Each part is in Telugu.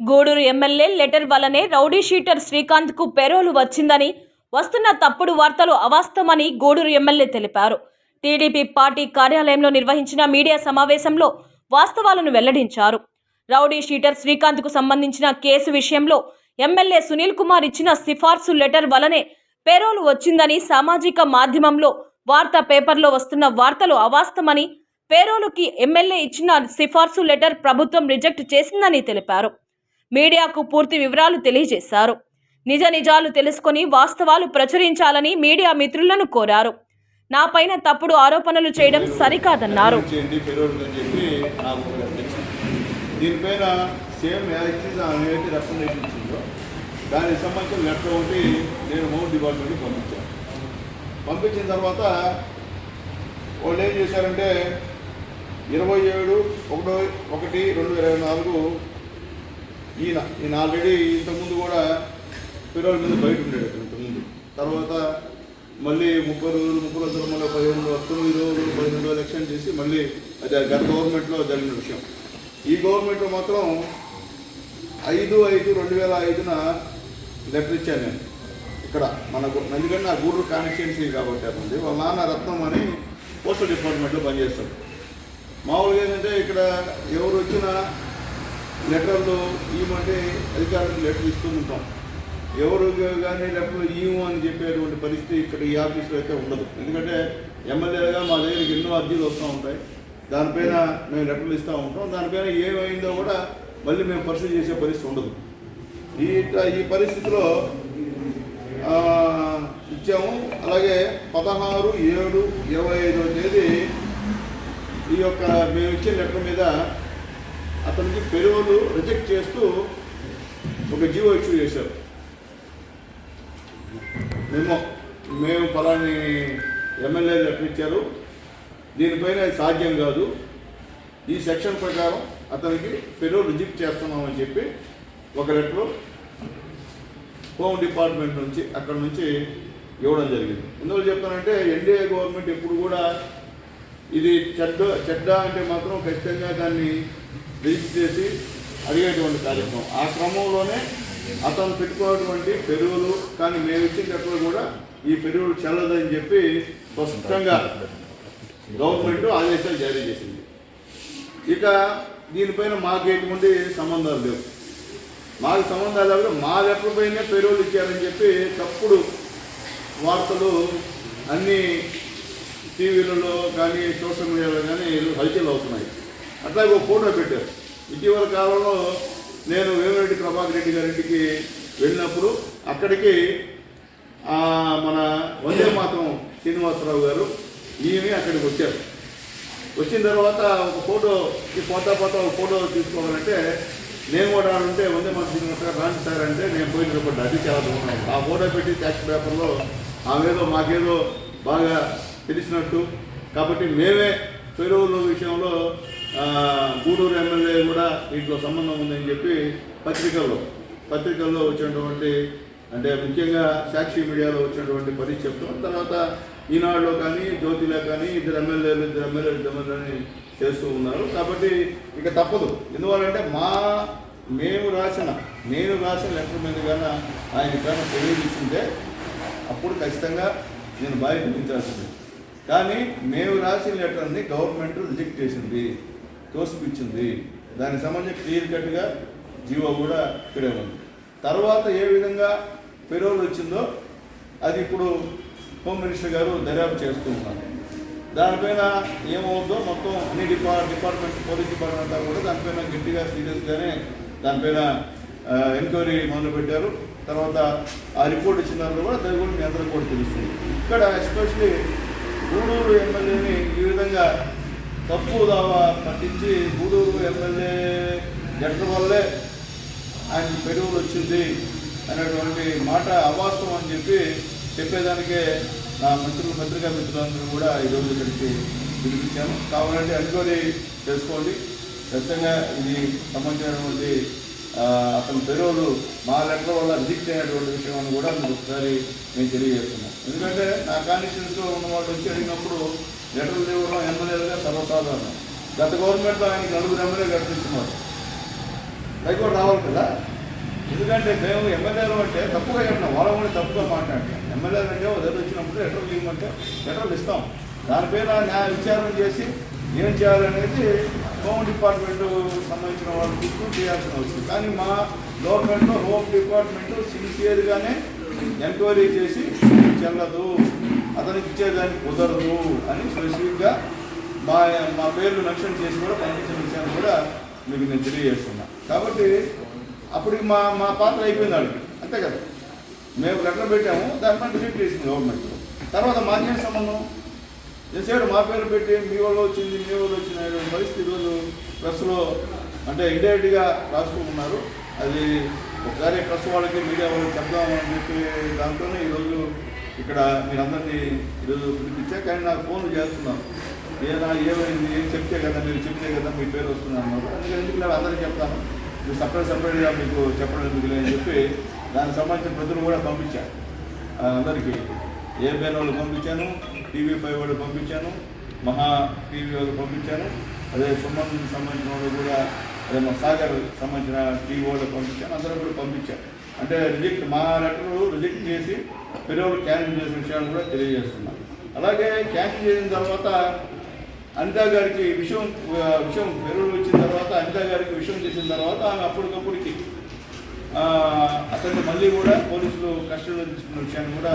గూడూరు ఎమ్మెల్యే లెటర్ వల్లనే రౌడీ షీటర్ శ్రీకాంత్కు పెరోలు వచ్చిందని వస్తున్న తప్పుడు వార్తలు అవాస్తవమని గూడూరు ఎమ్మెల్యే తెలిపారు. టీడీపీ పార్టీ కార్యాలయంలో నిర్వహించిన మీడియా సమావేశంలో వాస్తవాలను వెల్లడించారు. రౌడీ షీటర్ శ్రీకాంత్కు సంబంధించిన కేసు విషయంలో ఎమ్మెల్యే సునీల్ కుమార్ ఇచ్చిన సిఫార్సు లెటర్ వల్లనే పెరోలు వచ్చిందని సామాజిక మాధ్యమంలో వార్తా పేపర్లో వస్తున్న వార్తలు అవాస్తవమని పేరోలుకి ఎమ్మెల్యే ఇచ్చిన సిఫార్సు లెటర్ ప్రభుత్వం రిజెక్ట్ చేసిందని తెలిపారు. మీడియాకు పూర్తి వివరాలు తెలియజేశారు. నిజ నిజాలు తెలుసుకుని వాస్తవాలు ప్రచురించాలని మీడియా మిత్రులను కోరారు. నాపైన తప్పుడు ఆరోపణలు చేయడం సరికాదన్నారు. దీనిపైన సేమ్ ఏదైతే రిప్రజెంటేషన్ ఇచ్చిందో దానికి సంబంధించిన లెటర్ ఒకటి నేను హోమ్ డిపార్ట్మెంట్కి పంపించాను. పంపించిన తర్వాత వాళ్ళు ఏం చేశారంటే ఇరవై ఏడు ఒకటో ఒకటి రెండు ఇరవై నాలుగు ఈయన ఈయన ఆల్రెడీ ఇంతకుముందు కూడా పిల్లల మీద బయట ఉండేది ఇంతకుముందు. తర్వాత మళ్ళీ ముప్పై రోజులు ముప్పై రోజులు మళ్ళీ పదిహేను తొమ్మిది రోజులు పదిహేను రోజులు ఎలక్షన్ చేసి మళ్ళీ అది గత గవర్నమెంట్లో జరిగిన విషయం. ఈ గవర్నమెంట్లో మాత్రం ఐదు ఐదు రెండు వేల ఐదున లెటర్ ఇచ్చాను నేను. ఇక్కడ మనకు ఎందుకంటే నా గూడూరు కాన్స్టిట్యున్సీ కాబట్టి అది వాళ్ళ నాన్న రత్నం అని పోస్టల్ డిపార్ట్మెంట్లో పనిచేస్తాడు. మామూలుగా ఏంటంటే ఇక్కడ ఎవరు వచ్చినా లెటర్లు ఇవ్వమంటే అధికారులకు లెటర్ ఇస్తూ ఉంటాం. ఎవరు కానీ లెటర్లు ఇవ్వు అని చెప్పేటువంటి పరిస్థితి ఇక్కడ ఈ ఆఫీస్లో అయితే ఉండదు. ఎందుకంటే ఎమ్మెల్యేగా మా దగ్గరికి ఎన్నో అర్జీలు వస్తూ ఉంటాయి. దానిపైన మేము లెటర్లు ఇస్తూ ఉంటాం. దానిపైన ఏమైందో కూడా మళ్ళీ మేము పరిస్థితి చేసే పరిస్థితి ఉండదు. ఈ ఈ పరిస్థితిలో ఇచ్చాము. అలాగే పదహారు ఏడు ఇరవై ఐదో తేదీ ఈ యొక్క మేము ఇచ్చే లెటర్ మీద అతనికి ఫెలోను రిజెక్ట్ చేస్తూ ఒక జీవో ఇష్యూ చేశారు. మేము మేము ఫలాని ఎమ్మెల్యే లెటర్ ఇచ్చారు దీనిపైన సాధ్యం కాదు. ఈ సెక్షన్ ప్రకారం అతనికి ఫెలో రిజెక్ట్ చేస్తున్నామని చెప్పి ఒక లెటర్ హోమ్ డిపార్ట్మెంట్ నుంచి అక్కడ నుంచి ఇవ్వడం జరిగింది. ఎందువల్ల చెప్తానంటే ఎన్డీఏ గవర్నమెంట్ ఎప్పుడు కూడా ఇది చెడ్డ చెడ్డ అంటే మాత్రం ఖచ్చితంగా దాన్ని రిజిస్టర్ చేసి అడిగేటువంటి కార్యక్రమం. ఆ క్రమంలోనే అతను పెట్టుకున్నటువంటి పెరుగులు కానీ మేము ఇచ్చేటప్పుడు కూడా ఈ పెరుగులు చెల్లదని చెప్పి స్పష్టంగా గవర్నమెంట్ ఆదేశాలు జారీ చేసింది. ఇక దీనిపైన మాకు ఎటువంటి సంబంధాలు లేవు. మాకు సంబంధాలు లేవు. మా లెటర్ పైనే పెరుగులు ఇచ్చారని చెప్పి తప్పుడు వార్తలు అన్నీ టీవీలలో కానీ సోషల్ మీడియాలో కానీ హల్చల్ అవుతున్నాయి. అట్లాగే ఒక ఫోటో పెట్టారు. ఇటీవల కాలంలో నేను వేమిరెడ్డి ప్రభాకర్ రెడ్డి గారింటికి వెళ్ళినప్పుడు అక్కడికి మన వందే మాతం శ్రీనివాసరావు గారు ఈమె అక్కడికి వచ్చారు. వచ్చిన తర్వాత ఒక ఫోటో ఈ పోతా పోతా ఒక ఫోటో తీసుకోవాలంటే నేను కూడా ఉంటే వందే మాతం శ్రీనివాస గారు రాండి సార్ అంటే నేను పోయిన రిపోర్ట్ అది చాలా బాగున్నాను ఆ ఫోటో పెట్టి ట్యాక్స్ పేపర్లో ఆమెదో మాకేదో బాగా తెలిసినట్టు. కాబట్టి మేమే పెరువుల విషయంలో గూడూరు ఎమ్మెల్యే కూడా దీంట్లో సంబంధం ఉందని చెప్పి పత్రికల్లో పత్రికల్లో వచ్చినటువంటి అంటే ముఖ్యంగా సాక్షి మీడియాలో వచ్చినటువంటి పరిస్థితి చెప్తాం. తర్వాత ఈనాడులో కానీ జ్యోతిలో కానీ ఇద్దరు ఎమ్మెల్యేలు ఇద్దరు ఎమ్మెల్యేలు ఇద్దరు ఎమ్మెల్యేని చేస్తూ ఉన్నారు. కాబట్టి ఇక తప్పదు. ఎందువల్లంటే మా మేము రాసిన నేను రాసిన లెటర్ మీద కానీ ఆయన కానీ తెలియజేసిందే అప్పుడు ఖచ్చితంగా నేను బాధ్యత వహించాల్సింది. కానీ మేము రాసిన లెటర్ని గవర్నమెంట్ రిజెక్ట్ చేసింది. తోసిపిచ్చింది. దానికి సంబంధించి క్లియర్ కట్గా జీవో కూడా ఇక్కడే ఉంది. తర్వాత ఏ విధంగా పెరోల్ వచ్చిందో అది ఇప్పుడు హోమ్ మినిస్టర్ గారు దర్యాప్తు చేస్తూ ఉన్నారు. దానిపైన ఏమవుతుందో మొత్తం అన్ని డిపార్ట్ డిపార్ట్మెంట్ పోలీస్ డిపార్ట్మెంట్ అంతా కూడా దానిపైన గట్టిగా సీరియస్గానే దానిపైన ఎంక్వైరీ మొదలుపెట్టారు తర్వాత ఆ రిపోర్ట్ ఇచ్చిన తర్వాత కూడా దాని గురించి మీ కూడా తెలుస్తుంది. ఇక్కడ ఎస్పెషలీ గూడూరు ఎమ్మెల్యేని ఈ విధంగా తప్పు దావా పట్టించి గూడూరు ఎమ్మెల్యే జట్ల వల్లే ఆయన పెరుగులు వచ్చింది అనేటువంటి మాట అవాస్తవం అని చెప్పి చెప్పేదానికే నా మిత్రులు మిత్రుగా మిత్రులందరూ కూడా ఈరోజు ఇక్కడికి పిలిపించాను కావాలంటే అనుకోని చేసుకోండి. ఖచ్చితంగా ఇది సంబంధించినటువంటి అతని పెరువులు మా లెటర్ వల్ల రిజెక్ట్ అయినటువంటి విషయం అని కూడా మీకు ఒకసారి నేను తెలియజేస్తున్నాను. ఎందుకంటే నా కాన్స్టిట్యూన్స్లో ఉన్న వాళ్ళు వచ్చి అడిగినప్పుడు లెటర్లు ఇవ్వడం ఎమ్మెల్యేలుగా సర్వసాధారణం. గత గవర్నమెంట్లో ఆయనకి నలుగురు ఎమ్మెల్యే కట్టించున్నారు హైకోర్టు రావాలి కదా? ఎందుకంటే మేము ఎమ్మెల్యేలు అంటే తప్పుగా చెప్పిన వాళ్ళ కూడా తప్పుగా మాట్లాడతాం ఎమ్మెల్యేలు అంటే ఒక దగ్గర వచ్చినప్పుడు లెటర్లు ఇవ్వమంటే లెటర్లు ఇస్తాం. దానిపైన న్యాయ విచారణ చేసి ఏం చేయాలనేది హోమ్ డిపార్ట్మెంట్ సంబంధించిన వాళ్ళు తీసుకుని చేయాల్సిన అవసరం కానీ మా గవర్నమెంట్లో హోమ్ డిపార్ట్మెంట్ సిన్సియర్గానే ఎంక్వైరీ చేసి చెల్లదు. అతనికి ఇచ్చేదానికి కుదరదు అని స్పెసిఫిక్గా మా మా పేర్లు మెన్షన్ చేసి కూడా పంపించిన విషయాన్ని కూడా మీకు నేను తెలియజేస్తున్నా. కాబట్టి అప్పుడు మా మా పాత్ర అయిపోయింది వాళ్ళకి అంతే కదా? మేము లెటర్ పెట్టాము దానిపైన డిలీట్ చేసింది గవర్నమెంట్ తర్వాత మాకేం సంబంధం? చేసాడు మా పేరు పెట్టి మీ వాళ్ళు వచ్చింది మీ వాళ్ళు వచ్చిన పరిస్థితి ఈరోజు ప్రెస్లో అంటే ఇండైరెక్ట్గా రాసుకుంటున్నారు ఉన్నారు. అది ఒకసారి ప్రెస్ వాళ్ళకి మీడియా వాళ్ళకి చెప్దామని చెప్పి దాంతోనే ఈరోజు ఇక్కడ మీరందరినీ ఈరోజు పిలిపించా. కానీ నాకు ఫోన్లు చేస్తున్నారు. ఏదైనా ఏమైంది ఏం చెప్తే కదా మీరు చెప్తే కదా మీ పేరు వస్తుంది అన్నారు. అందుకని ఎందుకు లేదు అందరికీ చెప్తాను. మీరు సపరేట్ సపరేట్గా మీకు చెప్పడం ఎందుకు అని చెప్పి దానికి సంబంధించిన ప్రజలు కూడా పంపించాను అందరికీ. ఏబిఎన్ వాళ్ళు పంపించాను టీవీ ఫైవ్ వాళ్ళు పంపించాను మహా టీవీ వాళ్ళు పంపించాను. అదే సుమన్ సంబంధించిన వాళ్ళు కూడా అదే మా సాగర్ సంబంధించిన టీవీ వాళ్ళు పంపించాను అందరూ కూడా పంపించాను అంటే రిజెక్ట్ మా లెటర్ రిజెక్ట్ చేసి పెరువులు క్యాన్సిల్ చేసిన విషయాన్ని కూడా తెలియజేస్తున్నాను అలాగే క్యాన్సిల్ చేసిన తర్వాత అనితా గారికి విషయం విషయం పెరువులు వచ్చిన తర్వాత అనితా గారికి విషయం చేసిన తర్వాత ఆమె అప్పటికప్పుడుకి అతన్ని మళ్ళీ కూడా పోలీసులు కస్టడీలో తీసుకున్న విషయాన్ని కూడా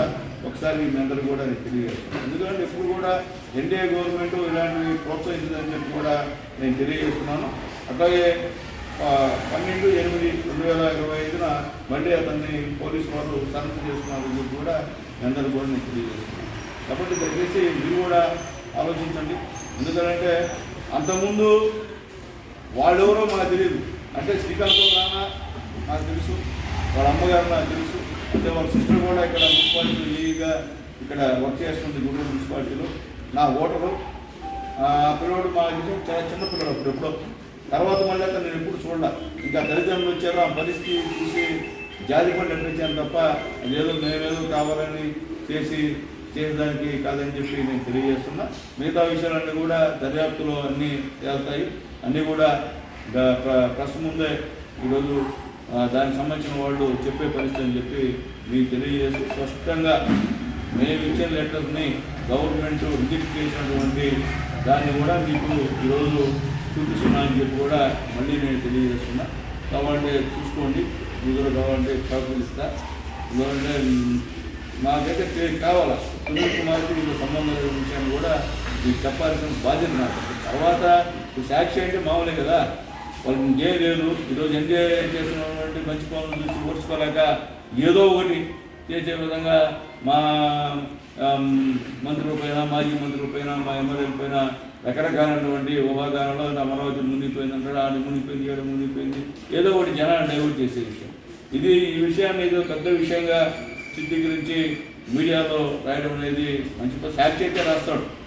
ఒకసారి మీ అందరూ కూడా నేను తెలియజేస్తున్నాను ఎందుకంటే ఇప్పుడు కూడా ఎన్డీఏ గవర్నమెంట్ ఇలాంటివి ప్రోత్సహించిందని చెప్పి కూడా నేను తెలియజేస్తున్నాను. అట్లాగే పన్నెండు ఎనిమిది రెండు వేల ఇరవై ఐదున మళ్ళీ అతన్ని పోలీసు వాళ్ళు సరఫ్ చేస్తున్నారు చెప్పి కూడా మీ అందరూ కూడా నేను తెలియజేస్తున్నాను కాబట్టి దయచేసి మీరు కూడా ఆలోచించండి. ఎందుకంటే అంతకుముందు వాళ్ళెవరో మాకు తెలియదు. అంటే శ్రీకాంతం నాన్న నాకు తెలుసు వాళ్ళ అమ్మగారు నాకు తెలుసు. అంటే వాళ్ళ సిస్టర్ కూడా ఇక్కడ మున్సిపాలిటీగా లీగా ఇక్కడ వర్క్ చేస్తుంది గుంటూరు మున్సిపాలిటీలో. నా ఓటరు. ఆ పిల్లవాడు మా విషయం చాలా చిన్న పిల్లడు అప్పుడు ఎప్పుడో. తర్వాత మళ్ళీ అతను నేను ఎప్పుడు చూడాల. ఇంకా తల్లిదండ్రులు వచ్చారు ఆ పరిస్థితి చూసి జాతి పండించాను అనిపించాను తప్ప ఏదో మేమేదో కావాలని చేసి చేయడానికి కాదని చెప్పి నేను తెలియజేస్తున్నా. మిగతా విషయాలన్నీ కూడా దర్యాప్తులో అన్నీ తేలుతాయి అన్నీ కూడా ద- ప్ర- ముందే ఈరోజు దానికి సంబంధించిన వాళ్ళు చెప్పే పరిస్థితి అని చెప్పి మీకు తెలియజేసి స్పష్టంగా మేము ఇచ్చిన లెటర్ని గవర్నమెంట్ రిజెక్ట్ చేసినటువంటి దాన్ని కూడా మీకు ఈరోజు చూపిస్తున్నా అని చెప్పి కూడా మళ్ళీ నేను తెలియజేస్తున్నా. కావాలంటే చూసుకోండి. మీరు కావాలంటే కాపీలు ఇస్తా. ఎందుకంటే నాకైతే కావాలా? సునీల్ కుమార్కి మీకు సంబంధం లేని విషయాన్ని కూడా మీకు చెప్పాల్సిన బాధ్యత నాకు. తర్వాత సాక్షి అంటే మామూలే కదా? వాళ్ళకి ఇంకేం లేదు. ఈరోజు ఎన్డీఏ చేస్తున్నటువంటి మంచి పనులు చూసి ఓర్చుకోలేక ఏదో ఒకటి చేసే విధంగా మా ఆమ్, మంత్రుల పైన మాజీ మంత్రుల పైన మా ఎమ్మెల్యేల పైన రకరకాలైనటువంటి ఊహాగానంలో నా అమరావతి మునిగిపోయింది అంటాడు ఆడ మునిగిపోయింది ఏడ మునిగిపోయింది. ఏదో ఒకటి జనాన్ని డైవర్ట్ చేసే విషయం. ఇది ఈ విషయాన్ని ఏదో పెద్ద విషయంగా చిత్రీకరించి మీడియాలో రాయడం అనేది మంచి ప- సాక్షి అయితే రాస్తాడు.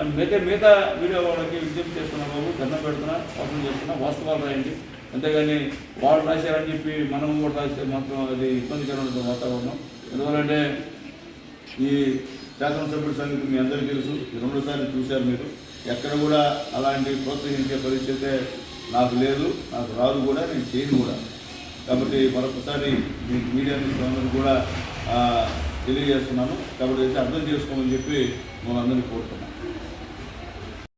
అండ్ మిగతా మిగతా వీడియో వాళ్ళకి విజ్ఞప్తి చేస్తున్నా బాబు దండం పెడుతున్నా మోసం చేస్తున్నా వాస్తవాలు రాయండి. అంతేగాని వాళ్ళు రాశారని చెప్పి మనం కూడా రాస్తే మాత్రం అది ఇబ్బందికరమైన వాతావరణం. ఎందువల్లంటే ఈ శాసనసభ్యుల సంగతి మీ అందరికీ తెలుసు. ఈ రెండోసారి చూశారు మీరు. ఎక్కడ కూడా అలాంటి ప్రోత్సహించే పరిస్థితి నాకు లేదు నాకు రాదు కూడా నేను చేయను కూడా. కాబట్టి మరొకసారి మీ మీడియా మిత్రులందరూ కూడా తెలియజేస్తున్నాను. కాబట్టి అయితే అర్థం చేసుకోమని చెప్పి మనందరినీ కోరుతున్నాను.